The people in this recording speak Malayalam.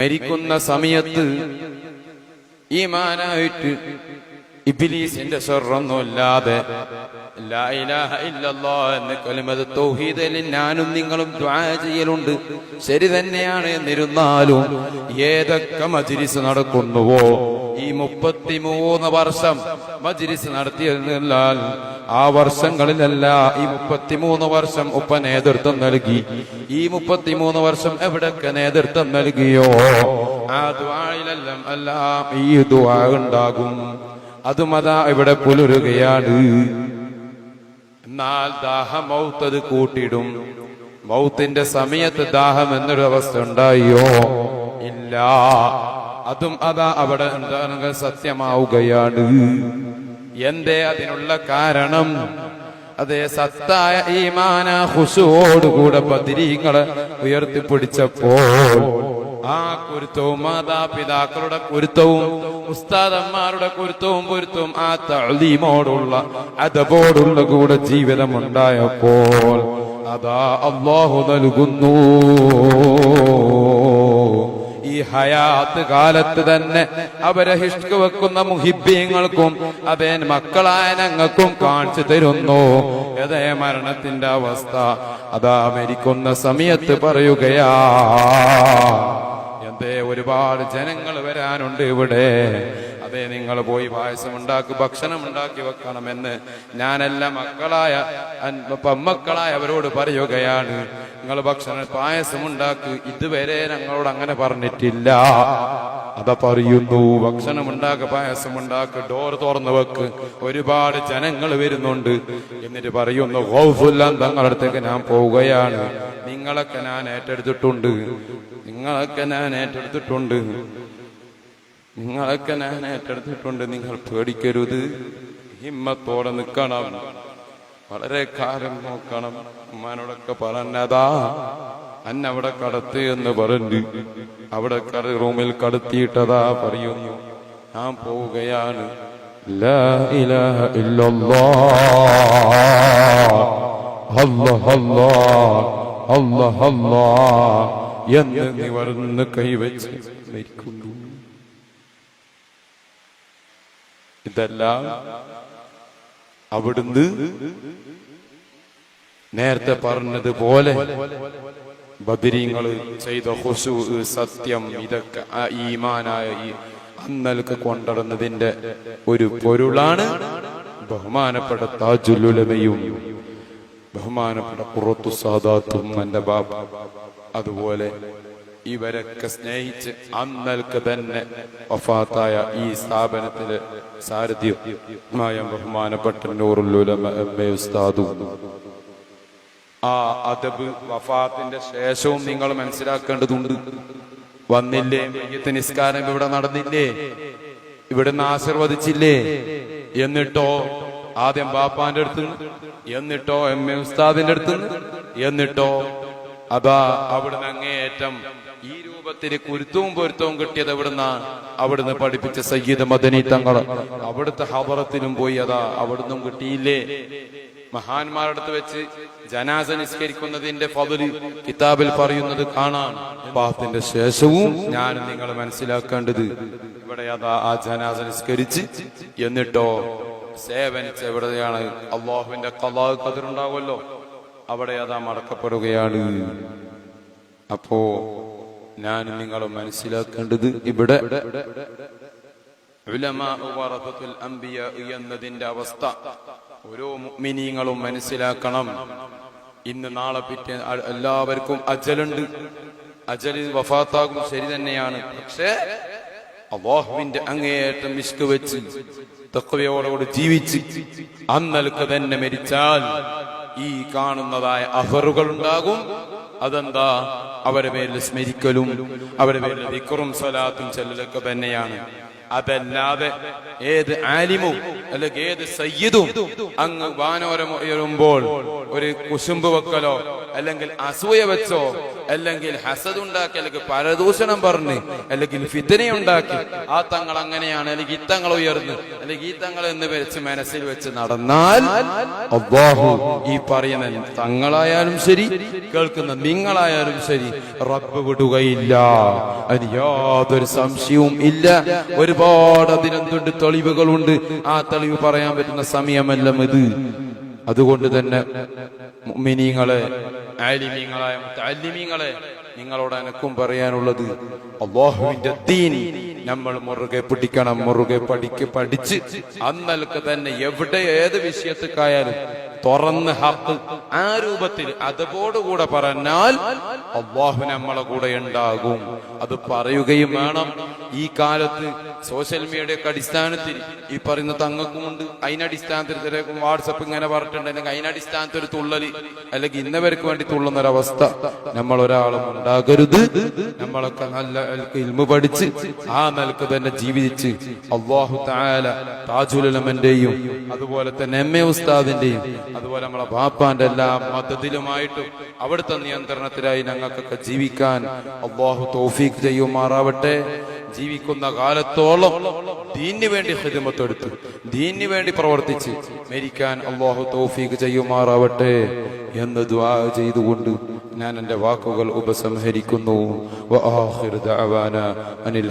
മരിക്കുന്ന സമയത്ത് ഈമാനായിട്ട് ഇബിലീസിന്റെ തൗഹീദിൽ ഞാനും നിങ്ങളും ചെയ്യലുണ്ട്. ശരി തന്നെയാണ് എന്നിരുന്നാലും ഏതൊക്കെ മജിരിസ് നടക്കുന്നുവോ? ഈ മുപ്പത്തിമൂന്ന് വർഷം മജിരിസ് നടത്തിയിരുന്നാൽ ആ വർഷങ്ങളിലല്ല ഈ മുപ്പത്തിമൂന്ന് വർഷം ഉപ്പ നേതൃത്വം നൽകി. ഈ മുപ്പത്തിമൂന്ന് വർഷം എവിടൊക്കെ നേതൃത്വം നൽകിയോ? ആ ദ്വായിലെല്ലാം എല്ലാം ഈ ദ്വാ ഉണ്ടാകും. അതും അതാ ഇവിടെ പുലരുകയാണ്. എന്നാൽ ദാഹം മൗത്തത് കൂട്ടിടും മൗത്തിന്റെ സമയത്ത് ദാഹം എന്നൊരു അവസ്ഥ ഉണ്ടായോ? ഇല്ല. അതും അതാ അവിടെ എന്താണെങ്കിൽ സത്യമാവുകയാണ്. എന്തേ അതിനുള്ള കാരണം? അതേ സത്തായ ഈമാന ഹുസുവോടുകൂടെ ബദിരീങ്ങളെ ഉയർത്തിപ്പിടിച്ചപ്പോൾ ആ കുരുത്തവും മാതാപിതാക്കളുടെ കുരുത്തവും ഉസ്താദന്മാരുടെ കുരുത്തവും പൊരുത്തവും ആ തളീമോടുള്ള അതബോടുള്ള കൂടെ ജീവിതം ഉണ്ടായപ്പോൾ അതാ അള്ളാഹു നൽകുന്നു. ഈ ഹയാത്ത് കാലത്ത് തന്നെ അവരെ ഹിഷ്ക്ക് വെക്കുന്ന മുഹിബ്യങ്ങൾക്കും അതേ മക്കളായ ഞങ്ങൾക്കും കാണിച്ചു തരുന്നു. അതേ മരണത്തിന്റെ അവസ്ഥ അതാ മരിക്കുന്ന സമയത്ത് പറയുകയാ. എന്തേ ഒരുപാട് ജനങ്ങൾ വരാനുണ്ട് ഇവിടെ. അതെ നിങ്ങൾ പോയി പായസം ഉണ്ടാക്കി ഭക്ഷണം ഉണ്ടാക്കി വെക്കണമെന്ന് ഞാനെല്ലാം മക്കളായ പമ്മക്കളായ അവരോട് പറയുകയാണ്. നിങ്ങൾ ഭക്ഷണ പായസം ഉണ്ടാക്കി ഇതുവരെ ഞങ്ങളോട് അങ്ങനെ പറഞ്ഞിട്ടില്ല. അത പറയുന്നു. ഭക്ഷണം ഉണ്ടാക്ക പായസം ഉണ്ടാക്ക ഡോർ തുറന്നു വെക്ക്. ഒരുപാട് ജനങ്ങൾ വരുന്നുണ്ട്. എന്നിട്ട് പറയുന്നു ഹൗഫുല്ലാം തങ്ങളുടെ അടുത്തേക്ക് ഞാൻ പോവുകയാണ്. നിങ്ങളൊക്കെ ഞാൻ ഏറ്റെടുത്തിട്ടുണ്ട്. നിങ്ങളൊക്കെ ഞാൻ ഏറ്റെടുത്തിട്ടുണ്ട്. നിങ്ങളൊക്കെ ഞാൻ ഏറ്റെടുത്തിട്ടുണ്ട്. നിങ്ങൾ പേടിക്കരുത്. ഹിമ്മത്തോടെ നിൽക്കണം. വളരെ കാലം നോക്കണം. ഉമ്മാനോടൊക്കെ പറഞ്ഞതാ. അന്നവിടെ കടത്തി എന്ന് പറഞ്ഞു അവിടെ കട റൂമിൽ കടത്തിയിട്ടതാ പറയുന്നു. ഞാൻ പോവുകയാണ്. എന്ന് നിവർന്ന് കൈവച്ച് മരിക്കുന്നു. ഇതെല്ലാം അവിടുന്ന് നേരത്തെ പറഞ്ഞതുപോലെ ബദരീങ്ങൾ ചെയ്ത ഹുസു സത്യം ഇതൊക്കെ ഈമാനായ ഈ അന്നൽക്ക് കൊണ്ടുവന്നതിന്റെ ഒരു പൊരുളാണ് ബഹുമാനപ്പെട്ട താജുലുലമയും ബഹുമാനപ്പെട്ട പുറത്തു സാദാത്തും എന്റെ ബാബ അതുപോലെ ഇവരൊക്കെ സ്നേഹിച്ച് അന്നൽക്ക് തന്നെ വഫാത്തായ ഈ സ്ഥാപനത്തിൽ സാരഥ്യമായ ബഹുമാനപ്പെട്ട നൂറുലുലമ എം എ ഉസ്താദും. ആ അതബ് വഫാത്തിന്റെ ശേഷവും നിങ്ങൾ മനസ്സിലാക്കേണ്ടതുണ്ട്. വന്നില്ലേ നിസ്കാരം ഇവിടെ നടന്നില്ലേ? ഇവിടുന്ന് ആശീർവദിച്ചില്ലേ? എന്നിട്ടോ ആദ്യം ബാപ്പാന്റെ അടുത്ത് എന്നിട്ടോ എം എ ഉസ്താദിന്റെ അടുത്ത് എന്നിട്ടോ അതാ അവിടുന്ന് അങ്ങേയറ്റം രൂപത്തിന് കുരുത്തവും പൊരുത്തവും കിട്ടിയത് എവിടുന്ന? അവിടുന്ന് പഠിപ്പിച്ച സയ്യിദ് മദനി തങ്ങൾ അവിടുത്തെ ഹബറത്തിനും പോയി അതാ അവിടുന്നും കിട്ടിയില്ലേ? മഹാന്മാരുടെ അടുത്ത് വെച്ച് ജനാസ നിസ്കരിക്കുന്നതിന്റെ ഫതിൽ കിതാബിൽ പറയുന്നത് കാണാം. പാത്തിന്റെ ശേഷവും ഞാൻ നിങ്ങൾ മനസ്സിലാക്കേണ്ടത്. ഇവിടെ അതാ ആ ജനാസ നിസ്കരിച്ച് എന്നിട്ടോ സേവനിച്ച് എവിടെയാണ്? അള്ളാഹുവിന്റെ കലാ കതിരുണ്ടാവുമല്ലോ. അവിടെ അതാ മടക്കപ്പെടുകയാണ്. അപ്പോ ഞാൻ നിങ്ങൾ മനസ്സിലാക്കേണ്ടത് ഇവിടെ എന്നതിന്റെ അവസ്ഥ. ഓരോ മുഅ്മിനീങ്ങളും മനസ്സിലാക്കണം. ഇന്ന് നാളെ പിറ്റേ എല്ലാവർക്കും അജലുണ്ട്. അജലിൽ വഫാത്താകും ശരി തന്നെയാണ്. പക്ഷേ അള്ളാഹുവിന്റെ അങ്ങേയറ്റം മിസ്ക് വെച്ച് തക്കവയോടുകൂടി ജീവിച്ച് അന്നൽക്ക് തന്നെ മരിച്ചാൽ ഈ കാണുന്നതായ അഫറുകൾ ഉണ്ടാകും. അതെന്താ? അവരെ പേരിൽ സ്മരിക്കലും അവരുടെ പേരിൽ വിക്കറും സ്വലാത്തും ചെല്ലലൊക്കെ തന്നെയാണ്. അതല്ലാതെ ഏത് ആലിമും അല്ലെങ്കിൽ ഏത് സയ്യിദും അങ്ങ് വാനോരം ഒരു കുശുമ്പ് വെക്കലോ അല്ലെങ്കിൽ അസൂയ വെച്ചോ അല്ലെങ്കിൽ ഹസദ് ഉണ്ടാക്കി അല്ലെങ്കിൽ പരദൂഷണം പറഞ്ഞ് അല്ലെങ്കിൽ ഫിത്തന ഉണ്ടാക്കി. ആ തങ്ങൾ അങ്ങനെയാണ് അല്ലെങ്കിൽ തങ്ങൾ ഉയർന്ന് അല്ലെങ്കിൽ ഈ തങ്ങൾ എന്ന് വെച്ച് മനസ്സിൽ വെച്ച് നടന്നാൽ അബ്ബാഹു ഈ പറയുന്ന തങ്ങളായാലും ശരി കേൾക്കുന്ന നിങ്ങളായാലും ശരി റബ്ബ് വിടുകയില്ല. അതിന് യാതൊരു സംശയവും ഇല്ല. ഒരുപാട് അതിനെന്തുണ്ട് തെളിവുകളുണ്ട്. ആ തെളിവ് പറയാൻ പറ്റുന്ന സമയമല്ല ഇത്. അതുകൊണ്ട് തന്നെ മിനിങ്ങളെ ആലിമീങ്ങളായ മുത്തല്ലിമീങ്ങളെ നിങ്ങളോട് എനക്കും പറയാനുള്ളത് അള്ളാഹുവിന്റെ ദീൻ നമ്മൾ മുറുകെ പിടിക്കണം മുറുകെ പഠിക്ക് പഠിച്ച് അന്നൽക്ക് തന്നെ എവിടെ ഏത് വിഷയത്തിക്കായാലും തുറന്ന് ഹക്ക് ആ രൂപത്തിൽ അതോടുകൂടെ പറഞ്ഞാൽ അള്ളാഹു നമ്മളെ കൂടെ ഉണ്ടാകും. അത് പറയുകയും വേണം. ഈ കാലത്ത് സോഷ്യൽ മീഡിയയുടെ അടിസ്ഥാനത്തിൽ ഈ പറയുന്ന തങ്ങൾക്കുമുണ്ട്. അതിനടിസ്ഥാനത്തിൽ ചിലർക്കും വാട്സപ്പ് ഇങ്ങനെ പറഞ്ഞിട്ടുണ്ട് അല്ലെങ്കിൽ അതിനടിസ്ഥാനത്തിൽ ഒരു തുള്ളൽ അല്ലെങ്കിൽ ഇന്നവർക്ക് വേണ്ടി തുള്ളുന്ന ഒരവസ്ഥ നമ്മൾ ഒരാളും ഉണ്ടാകരുത്. നമ്മളൊക്കെ നല്ല ഇൽമു പഠിച്ച് ആ നിലയ്ക്ക് തന്നെ ജീവിച്ച് അള്ളാഹു താജുലമന്റെയും അതുപോലെ തന്നെ എം എ ഉസ്താദിന്റെയും അതുപോലെ നമ്മളെ ബാപ്പാന്റെ എല്ലാ മതത്തിലുമായിട്ടും അവിടുത്തെ നിയന്ത്രണത്തിലായി ഞങ്ങൾക്കൊക്കെ ജീവിക്കാൻ അള്ളാഹു തോഫീഖ് ചെയ്യുമാറാവട്ടെ. ജീവിക്കുന്ന കാലത്തോളം ദീനിന് വേണ്ടി ഹിദമത്തെടുത്ത് ദീനിന് വേണ്ടി പ്രവർത്തിച്ച് മരിക്കാൻ അള്ളാഹു തോഫീഖ് ചെയ്യുമാറാവട്ടെ എന്ന് ദ്വാ ചെയ്തുകൊണ്ട് ഞാൻ എന്റെ വാക്കുകൾ ഉപസംഹരിക്കുന്നു. അനിൽ